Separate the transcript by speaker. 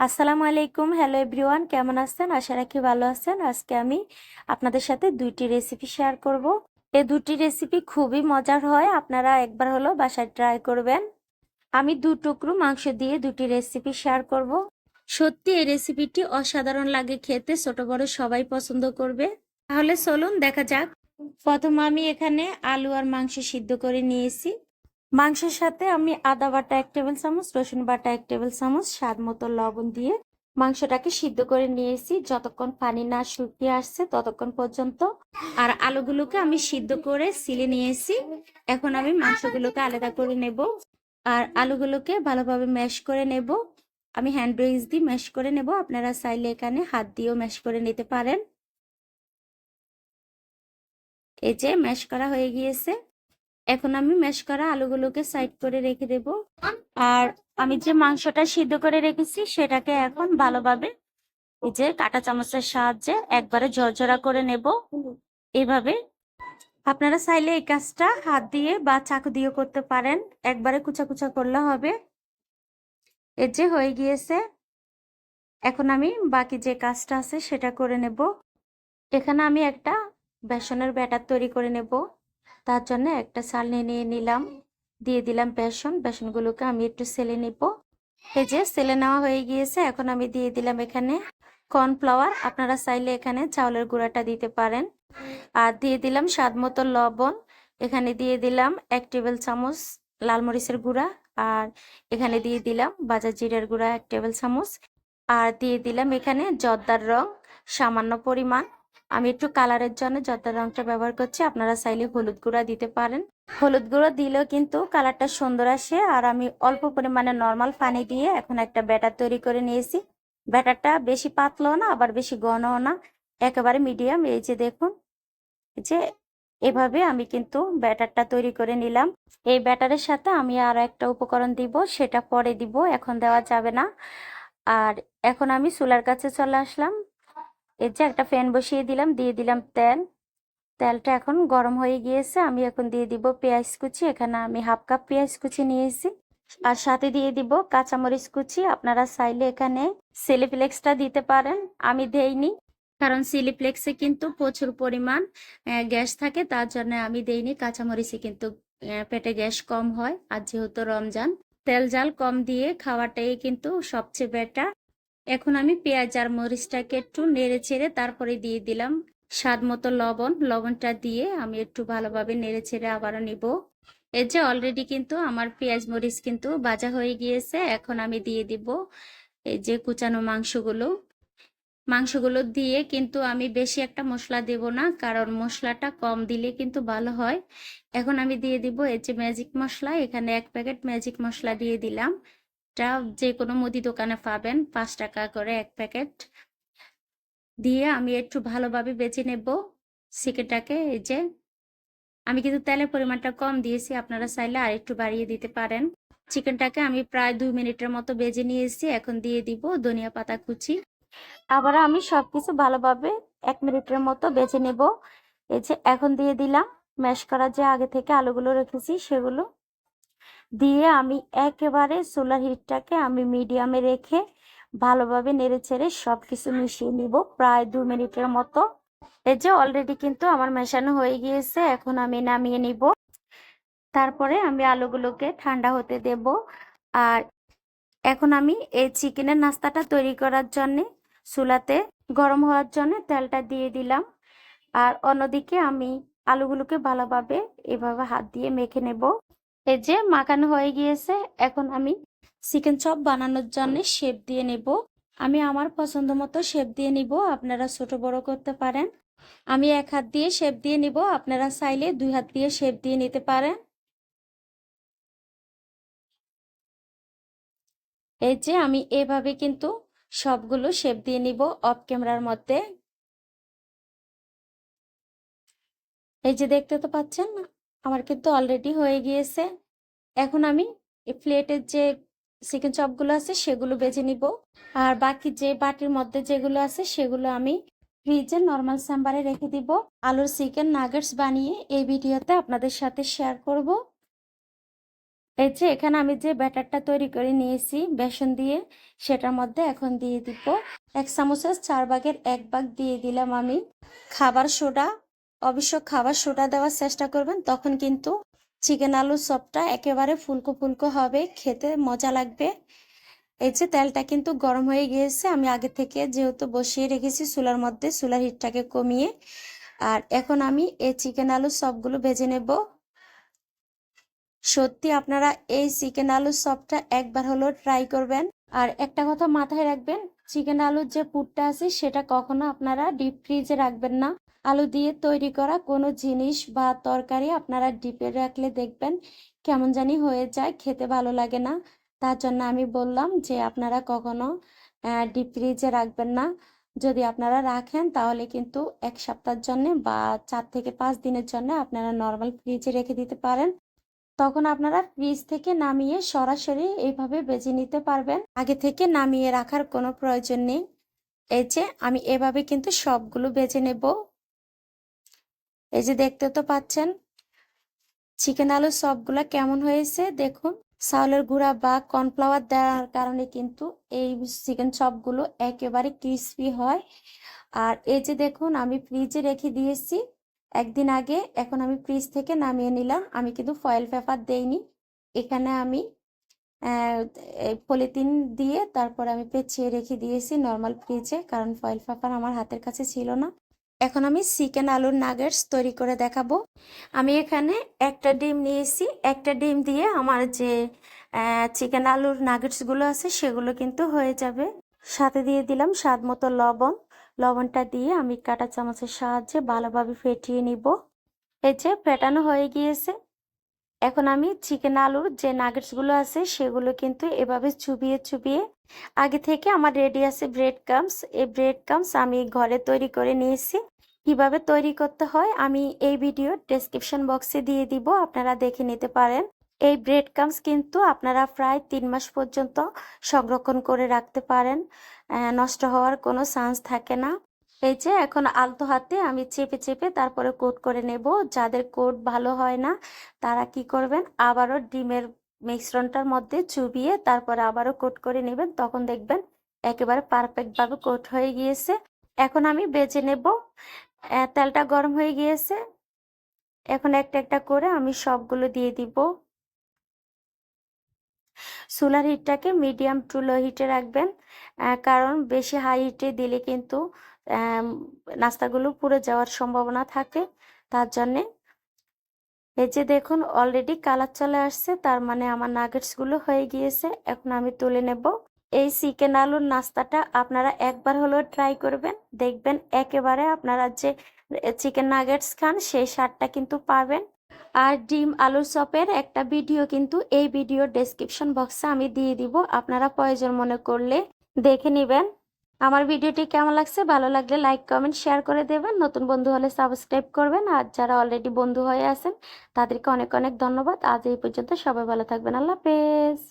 Speaker 1: আসসালামু আলাইকুম। Hello everyone কেমন আছেন? আশা রাখি ভালো আছেন। আজকে আমি আপনাদের সাথে দুইটি রেসিপি শেয়ার করব। এই দুটি রেসিপি খুবই মজার হয়। আপনারা একবার হলো বাসায় ট্রাই করবেন। আমি দু টুকরো মাংস দিয়ে দুটি রেসিপি শেয়ার করব। সত্যি এই রেসিপিটি অসাধারণ লাগে খেতে, ছোট বড় সবাই পছন্দ করবে। তাহলে চলুন দেখা যাক। প্রথম আমি এখানে আলু আর মাংস সিদ্ধ করে নিয়েছি। মাংসের সাথে আমি আদা বাটা এক টেবিল চামচ, রসুন বাটা এক টেবিল চামচ, স্বাদ মতো লবণ দিয়ে মাংসটাকে সিদ্ধ করে নিয়েছি। যতক্ষণ পানি না শুকিয়ে আসছে ততক্ষণ পর্যন্ত। আর আলুগুলোকে আমি সিদ্ধ করে সিলে নিয়েছি। এখন আমি মাংসগুলোকে আলাদা করে নেব। আর আলুগুলোকে ভালোভাবে ম্যাশ করে নেব। আমি হ্যান্ড ব্রেস দিয়ে ম্যাশ করে নেব। আপনারা চাইলে এখানে হাত দিয়েও ম্যাশ করে নিতে পারেন। এই যে ম্যাশ করা হয়ে গিয়েছে। এখন আমি ম্যাশ করা আলুগুলোকে সাইড করে রেখে দেব। আর আমি যে মাংসটা সিদ্ধ করে রেখেছি, সেটাকে এখন ভালোভাবে এই যে কাঁটা চামচের সাহায্যে একবারে ঝরঝরা করে নেব। এভাবে আপনারা চাইলে এই কাজটা হাত দিয়ে বা চাকু দিয়ে করতে পারেন। একবারে কুচা কুচা করলে হবে। এর যে হয়ে গিয়েছে, এখন আমি বাকি যে কাজটা আছে সেটা করে নেব। এখানে আমি একটা বেসনের ব্যাটার তৈরি করে নেব। তার জন্য একটা চালনি নিয়ে নিলাম। দিয়ে দিলাম বেসন। বেসনগুলোকে আমি একটু সেলে নিব। এই যে সেলে নেওয়া হয়ে গিয়েছে, এখন আমি দিয়ে দিলাম এখানে কর্নফ্লাওয়ার। আপনারা চাইলে এখানে চাউলের গুঁড়াটা দিতে পারেন। আর দিয়ে দিলাম স্বাদ মতো লবণ। এখানে দিয়ে দিলাম এক টেবিল চামচ লাল মরিচের গুঁড়া। আর এখানে দিয়ে দিলাম বাজার জিরার গুঁড়া এক টেবিল চামচ। আর দিয়ে দিলাম এখানে জর্দার রং, সামান্য পরিমাণ। আমি একটু কালারের জন্য জর্দার রংটা ব্যবহার করছি, আপনারা চাইলে হলুদ গুঁড়া দিতে পারেন। হলুদ গুঁড়ো দিলেও কিন্তু কালারটা সুন্দর আসে। আর আমি অল্প পরিমাণে নর্মাল পানি দিয়ে এখন একটা ব্যাটার তৈরি করে নিয়েছি। ব্যাটারটা বেশি পাতলাও না, আবার বেশি ঘনও না। একেবারে মিডিয়াম, এই যে দেখুন। যে এভাবে আমি কিন্তু ব্যাটারটা তৈরি করে নিলাম। এই ব্যাটারের সাথে আমি আর একটা উপকরণ দিব, সেটা পরে দিব, এখন দেওয়া যাবে না। আর এখন আমি চুলার কাছে চলে আসলাম। এই যে একটা ফ্যান বসিয়ে দিলাম, দিয়ে দিলাম তেল। তেলটা এখন গরম হয়ে গিয়েছে, আমি এখন দিয়ে দিব পেঁয়াজ কুচি, এখানে আমি হাফ কাপ পেঁয়াজ কুচি নিয়েছি। আর সাথে দিয়ে দিব কাঁচামরিচ কুচি, আপনারা চাইলে এখানে সিলিফ্লেক্সটা দিতে পারেন, আমি দেইনি। কারণ সিলিপ্লেক্সে কিন্তু প্রচুর পরিমাণ গ্যাস থাকে, তার জন্য আমি দেইনি কাঁচামরিচে কিন্তু পেটে গ্যাস কম হয়, আর যেহেতু রমজান, তেল জাল কম দিয়ে খাওয়াটাই কিন্তু সবচেয়ে বেটার এখন আমি পেঁয়াজ আর মরিচটাকে একটু নেড়ে চেড়ে তারপরে দিয়ে দিলাম স্বাদ মতো লবণ। লবণটা দিয়ে আমি একটু ভালোভাবে নেড়ে চেড়ে আবারও নিব। এই যে অলরেডি কিন্তু আমার পেঁয়াজ, মরিচ কিন্তু ভাজা হয়ে গিয়েছে, এখন আমি দিয়ে দিব এই যে কুচানো মাংসগুলো। মাংসগুলো দিয়ে কিন্তু আমি বেশি একটা মশলা দেব না, কারণ মশলাটা কম দিলে কিন্তু ভালো হয়। এখন আমি দিয়ে দিব এই যে ম্যাজিক মশলা, এখানে এক প্যাকেট ম্যাজিক মশলা দিয়ে দিলাম। এটা যে কোনো মুদি দোকানে পাবেন, পাঁচ টাকা করে এক প্যাকেট। দিয়ে আমি একটু ভালোভাবে বেছে নেব চিকেনটাকে এই যে। আমি কিন্তু তেলের পরিমাণটা কম দিয়েছি, আপনারা চাইলে আর একটু বাড়িয়ে দিতে পারেন। চিকেনটাকে আমি প্রায় দুই মিনিটের মতো বেজে নিয়েছি, এখন দিয়ে দিব ধনিয়া পাতা কুচি। আবার আমি সবকিছু ভালোভাবে এক মিনিটের মতো বেছে নেব। এই যে, এখন দিয়ে দিলাম। ম্যাশ করা যে আগে থেকে আলুগুলো রেখেছি, সেগুলো দিয়ে আমি একেবারে সোলার হিটটাকে আমি মিডিয়ামে রেখে ভালোভাবে নেড়ে ছেড়ে সব কিছু মিশিয়ে নিব প্রায় দু মিনিটের মতো। এই যে অলরেডি কিন্তু আমার মেশানো হয়ে গিয়েছে, এখন আমি নামিয়ে নিব। তারপরে আমি আলুগুলোকে ঠান্ডা হতে দেব। আর এখন আমি এই চিকেনের নাস্তাটা তৈরি করার জন্যে চুলাতে গরম হওয়ার জন্য তেলটা দিয়ে দিলাম। আর অন্যদিকে আমি আলুগুলোকে ভালোভাবে এভাবে হাত দিয়ে মেখে নেব। এই যে মাখানো হয়ে গিয়েছে, এখন আমি চিকেন চপ বানানোর জন্য শেপ দিয়ে নেব। আমি আমার পছন্দ মতো শেপ দিয়ে নিব, আপনারা ছোট বড় করতে পারেন। আমি এক হাত দিয়ে শেপ দিয়ে নিব, আপনারা চাইলে দুই হাত দিয়ে শেপ দিয়ে নিতে পারেন। এই যে আমি এভাবে কিন্তু সবগুলো শেপ দিয়ে নিব অফ ক্যামেরার মধ্যে। এই যে দেখতে তো পাচ্ছেন আমার কিন্তু অলরেডি হয়ে গিয়েছে। এখন আমি এই প্লেটের যে চিকেন চপগুলো আছে, সেগুলো বেছে নিব। আর বাকি যে বাটির মধ্যে যেগুলো আছে, সেগুলো আমি ফ্রিজে নর্মাল চেম্বারে রেখে দিব। আলুর চিকেন নাগেটস বানিয়ে এই ভিডিওতে আপনাদের সাথে শেয়ার করব। এই যে এখানে আমি যে ব্যাটারটা তৈরি করে নিয়েছি, বেসন দিয়ে, সেটার মধ্যে এখন দিয়ে দিব। এক চামচের চার ভাগের এক ভাগ দিয়ে দিলাম আমি খাবার সোডা। অবশ্য খাবার সোটা দেওয়ার চেষ্টা করবেন, তখন কিন্তু চিকেন আলু চপটা একেবারে ফুলকো ফুলকো হবে, খেতে মজা লাগবে। এই যে তেলটা কিন্তু গরম হয়ে গিয়েছে, আমি আগে থেকে যেহেতু বসিয়ে রেখেছি চুলার মধ্যে, চুলার হিটটাকে কমিয়ে। আর এখন আমি এই চিকেন আলু সবগুলো ভেজে নেব। সত্যি আপনারা এই চিকেন আলুর চপটা একবার হলেও ট্রাই করবেন। আর একটা কথা মাথায় রাখবেন, চিকেন আলুর যে পুরটা আছে, সেটা কখনো আপনারা ডিপ ফ্রিজে রাখবেন না। আলু দিয়ে তৈরি করা কোনো জিনিস বা তরকারি আপনারা ডিপে রাখলে দেখবেন কেমন জানি হয়ে যায়, খেতে ভালো লাগে না। তার জন্য আমি বললাম যে আপনারা কখনো ডিপ ফ্রিজে রাখবেন না। যদি আপনারা রাখেন তাহলে কিন্তু এক সপ্তাহের জন্য বা চার থেকে পাঁচ দিনের জন্য আপনারা নর্মাল ফ্রিজে রেখে দিতে পারেন। তখন আপনারা ফ্রিজ থেকে নামিয়ে সরাসরি এইভাবে বেজে নিতে পারবেন। আগে থেকে নামিয়ে রাখার কোনো প্রয়োজন নেই। এই যে আমি এভাবে কিন্তু সবগুলো বেজে নেব। এই যে দেখতে তো পাচ্ছেন, চিকেন আলু সবগুলো কেমন হয়েছে দেখুন। চাউলের গুঁড়া বা কর্নফ্লাওয়ার দেওয়ার কারণে কিন্তু এই চিকেন চপগুলো একেবারে ক্রিস্পি হয়। আর এই যে দেখুন, আমি ফ্রিজে রেখে দিয়েছি। একদিন আগে এখন আমি ফ্রিজ থেকে নামিয়ে নিলাম। আমি কিন্তু ফয়েল পেপার দেইনি। এখানে আমি পলিথিন দিয়ে তারপর আমি পেঁচিয়ে রেখে দিয়েছি নর্মাল ফ্রিজে কারণ ফয়েল পেপার আমার হাতের কাছে ছিল না। এখন আমি চিকেন আলুর নাগেটস তৈরি করে দেখাবো। আমি এখানে একটা ডিম নিয়েছি। একটা ডিম দিয়ে আমার যে চিকেন আলুর নাগেটসগুলো আছে সেগুলো কিন্তু হয়ে যাবে। সাথে দিয়ে দিলাম স্বাদ মতো লবণ। লবণটা দিয়ে আমি কাটা চামচের সাহায্যে ভালোভাবে ফেটিয়ে নিব। এই যে ফেটানো হয়ে গিয়েছে। এখন আমি চিকেন আলুর যে নাগেটসগুলো আছে সেগুলো কিন্তু এভাবে চুবিয়ে চুবিয়ে আগে থেকে আমার রেডি আছে ব্রেড কামস এই ব্রেড কামস আমি ঘরে তৈরি করে নিয়েছি। কীভাবে তৈরি করতে হয় আমি এই ভিডিও ডেসক্রিপশন বক্সে দিয়ে দিব, আপনারা দেখে নিতে পারেন। এই ব্রেড কামস কিন্তু আপনারা প্রায় তিন মাস পর্যন্ত সংরক্ষণ করে রাখতে পারেন। নষ্ট হওয়ার কোনো চান্স থাকে না। এই যে এখন আলতো হাতে আমি চেপে চেপে তারপরে কোট করে নেব। যাদের কোট ভালো হয় না, তারা কি করবেন? আবারও ডিমের মিশ্রণটার মধ্যে চুবিয়ে তারপরে আবারও কোট করে নেবেন। তখন দেখবেন একেবারে পারফেক্টভাবে কোট হয়ে গিয়েছে। এখন আমি বেজে নেব। তেলটা গরম হয়ে গিয়েছে। এখন একটা একটা করে আমি সবগুলো দিয়ে দিব। সোলার হিটটাকে মিডিয়াম টু লো হিটে রাখবেন। কারণ বেশি হাই হিটে দিলে কিন্তু নাস্তাগুলো পুড়ে যাওয়ার সম্ভাবনা থাকে। তার জন্যে এই যে দেখুন অলরেডি কালার চলে আসছে, তার মানে আমার নাগেটসগুলো হয়ে গিয়েছে, এখন আমি তুলে নেব। এই চিকেন আলুর নাস্তাটা আপনারা একবার হলেও ট্রাই করবেন, দেখবেন একেবারে আপনারা যে চিকেন নাগেটস খান, সেই স্বাদটা কিন্তু পাবেন। আর ডিম আলুর চপের একটা ভিডিও কিন্তু এই ভিডিও ডেসক্রিপশন বক্সে আমি দিয়ে দিব, আপনারা প্রয়োজন মনে করলে দেখে নেবেন। আমার ভিডিওটি কেমন লাগছে? ভালো লাগলে লাইক কমেন্ট শেয়ার করে দেবেন। নতুন বন্ধু হলে সাবস্ক্রাইব করবেন। আর যারা অলরেডি বন্ধু হয়ে আছেন, তাদেরকে অনেক অনেক ধন্যবাদ। আজ এই পর্যন্ত সবাই ভালো থাকবেন। আল্লাহ হাফেজ।